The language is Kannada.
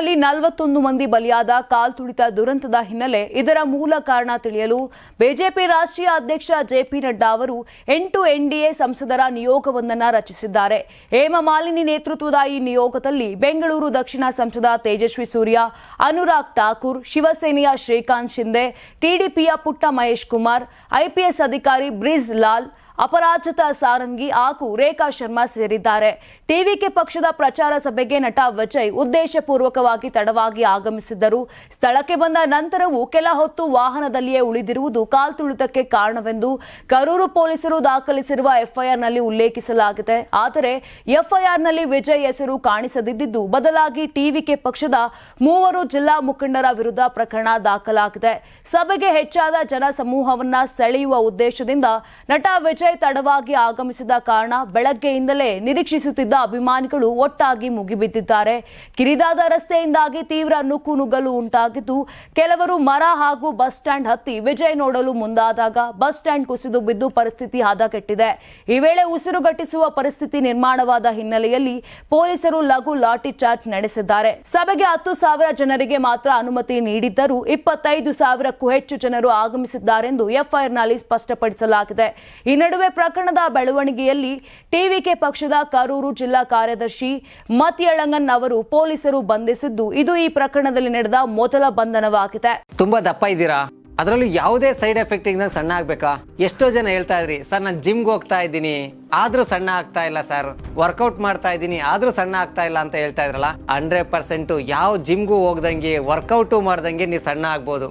ಬೆಂಗಳೂರಿನಲ್ಲಿ ನಲವತ್ತೊಂದು ಮಂದಿ ಬಲಿಯಾದ ಕಾಲ್ತುಳಿತ ದುರಂತದ ಹಿನ್ನೆಲೆ ಇದರ ಮೂಲ ಕಾರಣ ತಿಳಿಯಲು ಬಿಜೆಪಿ ರಾಷ್ಟ್ರೀಯ ಅಧ್ಯಕ್ಷ ಜೆಪಿ ನಡ್ಡಾ ಅವರು ಎಂಟು ಎನ್ಡಿಎ ಸಂಸದರ ನಿಯೋಗವೊಂದನ್ನು ರಚಿಸಿದ್ದಾರೆ. ಹೇಮಮಾಲಿನಿ ನೇತೃತ್ವದ ಈ ನಿಯೋಗದಲ್ಲಿ ಬೆಂಗಳೂರು ದಕ್ಷಿಣ ಸಂಸದ ತೇಜಸ್ವಿ ಸೂರ್ಯ, ಅನುರಾಗ್ ಠಾಕೂರ್, ಶಿವಸೇನೆಯ ಶ್ರೀಕಾಂತ್ ಶಿಂದೆ ಟಿಡಿಪಿಯ ಪುಟ್ಟ ಮಹೇಶ್ ಕುಮಾರ್ ಐಪಿಎಸ್ ಅಧಿಕಾರಿ ಬ್ರಿಜ್ ಲಾಲ್ ಅಪರಾಜಿತ ಸಾರಂಗಿ ಹಾಗೂ ರೇಖಾ ಶರ್ಮಾ ಸೇರಿದ್ದಾರೆ. ಟಿವಿಕೆ ಪಕ್ಷದ ಪ್ರಚಾರ ಸಭೆಗೆ ನಟ ವಿಜಯ್ ಉದ್ದೇಶಪೂರ್ವಕವಾಗಿ ತಡವಾಗಿ ಆಗಮಿಸಿದ್ದರು. ಸ್ಥಳಕ್ಕೆ ಬಂದ ನಂತರವೂ ಕೆಲ ಹೊತ್ತು ವಾಹನದಲ್ಲಿಯೇ ಉಳಿದಿರುವುದು ಕಾಲ್ತುಳಿತಕ್ಕೆ ಕಾರಣವೆಂದು ಕರೂರು ಪೊಲೀಸರು ದಾಖಲಿಸಿರುವ ಎಫ್ಐಆರ್ನಲ್ಲಿ ಉಲ್ಲೇಖಿಸಲಾಗಿದೆ. ಆದರೆ ಎಫ್ಐಆರ್ನಲ್ಲಿ ವಿಜಯ್ ಹೆಸರು ಕಾಣಿಸದಿದ್ದು ಬದಲಾಗಿ ಟಿವಿಕೆ ಪಕ್ಷದ ಮೂವರು ಜಿಲ್ಲಾ ಮುಖಂಡರ ವಿರುದ್ಧ ಪ್ರಕರಣ ದಾಖಲಾಗಿದೆ. ಸಭೆಗೆ ಹೆಚ್ಚಾದ ಜನ ಸಮೂಹವನ್ನ ಸೆಳೆಯುವ ಉದ್ದೇಶದಿಂದ ನಟ ವಿಜಯ್ ತಡವಾಗಿ ಆಗಮಿಸಿದ ಕಾರಣ ಬೆಳಗ್ಗೆಯಿಂದಲೇ ನಿರೀಕ್ಷಿಸುತ್ತಿದ್ದ ಅಭಿಮಾನಿಗಳು ಒಟ್ಟಾಗಿ ಮುಗಿಬಿದ್ದಿದ್ದಾರೆ. ಕಿರಿದಾದ ರಸ್ತೆಯಿಂದಾಗಿ ತೀವ್ರ ನುಕ್ಕು ನುಗ್ಗಲು ಉಂಟಾಗಿದ್ದು, ಕೆಲವರು ಮರ ಹಾಗೂ ಬಸ್ ಸ್ಟ್ಯಾಂಡ್ ಹತ್ತಿ ವಿಜಯ್ ನೋಡಲು ಮುಂದಾದಾಗ ಬಸ್ ಸ್ಟ್ಯಾಂಡ್ ಕುಸಿದು ಬಿದ್ದು ಪರಿಸ್ಥಿತಿ ಹದಗೆಟ್ಟಿದೆ. ಈ ವೇಳೆ ಉಸಿರುಗಟ್ಟಿಸುವ ಪರಿಸ್ಥಿತಿ ನಿರ್ಮಾಣವಾದ ಹಿನ್ನೆಲೆಯಲ್ಲಿ ಪೊಲೀಸರು ಲಘು ಲಾಠಿ ಚಾರ್ಜ್ ನಡೆಸಿದ್ದಾರೆ. ಸಭೆಗೆ ಹತ್ತು ಸಾವಿರ ಜನರಿಗೆ ಮಾತ್ರ ಅನುಮತಿ ನೀಡಿದ್ದರೂ, ಇಪ್ಪತ್ತೈದು ಸಾವಿರಕ್ಕೂ ಹೆಚ್ಚು ಜನರು ಆಗಮಿಸಿದ್ದಾರೆಂದು ಎಫ್ಐಆರ್ನಲ್ಲಿ ಸ್ಪಷ್ಟಪಡಿಸಲಾಗಿದೆ. ಈ ನಡುವೆ ಪ್ರಕರಣದ ಬೆಳವಣಿಗೆಯಲ್ಲಿ ಟಿವಿಕೆ ಪಕ್ಷದ ಕರೂರು ಜಿಲ್ಲಾ ಕಾರ್ಯದರ್ಶಿ ಮತಿಯಳಂಗನ್ ಅವರು ಪೊಲೀಸರು ಬಂಧಿಸಿದ್ದು ಇದು ಈ ಪ್ರಕರಣದಲ್ಲಿ ನಡೆದ ಮೊದಲ ಬಂಧನವಾಗಿದೆ. ತುಂಬಾ ದಪ್ಪ ಇದ್ದೀರಾ? ಅದರಲ್ಲೂ ಯಾವುದೇ ಸೈಡ್ ಎಫೆಕ್ಟ್ ಸಣ್ಣ ಆಗ್ಬೇಕಾ? ಎಷ್ಟೋ ಜನ ಹೇಳ್ತಾ ಇದ್ರಿ, ಸರ್, ನಾನು ಜಿಮ್ಗೆ ಹೋಗ್ತಾ ಇದ್ದೀನಿ. ಆದ್ರೂ ಸಣ್ಣ ಆಗ್ತಾ ಇಲ್ಲ, ಸರ್. ವರ್ಕೌಟ್ ಮಾಡ್ತಾ ಇದ್ದೀನಿ, ಆದ್ರೂ ಸಣ್ಣ ಆಗ್ತಾ ಇಲ್ಲ ಅಂತ ಹೇಳ್ತಾ ಇದ್ರಲ್ಲ ಹಂಡ್ರೆಡ್ ಪರ್ಸೆಂಟ್ ಯಾವ ಜಿಮ್ಗೂ ಹೋಗ್ದಂಗೆ, ವರ್ಕೌಟು ಮಾಡ್ದಂಗೆ ನೀವು ಸಣ್ಣ ಆಗ್ಬೋದು.